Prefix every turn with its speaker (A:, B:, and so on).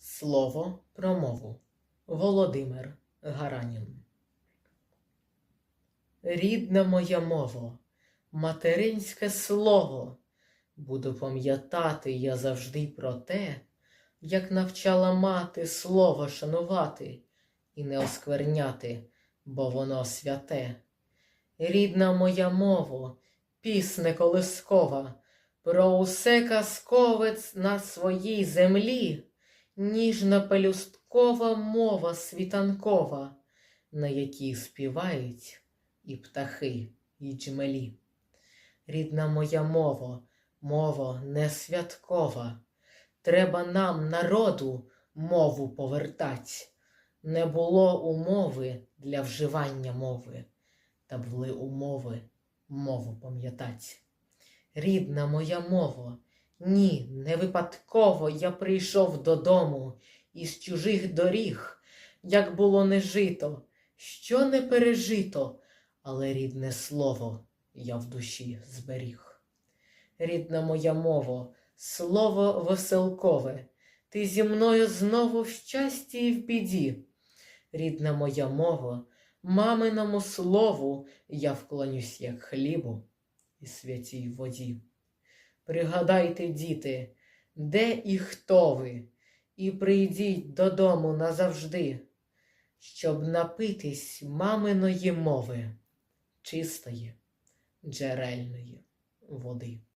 A: Слово про мову. Володимир Гаранін. Рідна моя мова, материнське слово. Буду пам'ятати я завжди про те, як навчала мати слово шанувати і не оскверняти, бо воно святе. Рідна моя мова, пісне колискова, про усе казковець на своїй землі, ніжна пелюсткова мова світанкова, на якій співають і птахи, і джмелі. Рідна моя мова, мова не святкова, треба нам, народу, мову повертать. Не було умови для вживання мови, та були умови мову пам'ятать. Рідна моя мова, ні, не випадково я прийшов додому із чужих доріг, як було не жито, що не пережито, але рідне слово я в душі зберіг. Рідна моя мова, слово веселкове, ти зі мною знову в щасті і в біді. Рідна моя мова, маминому слову я вклонюсь, як хлібу і святій воді. Пригадайте, діти, де і хто ви, і прийдіть додому назавжди, щоб напитись маминої мови, чистої, джерельної води.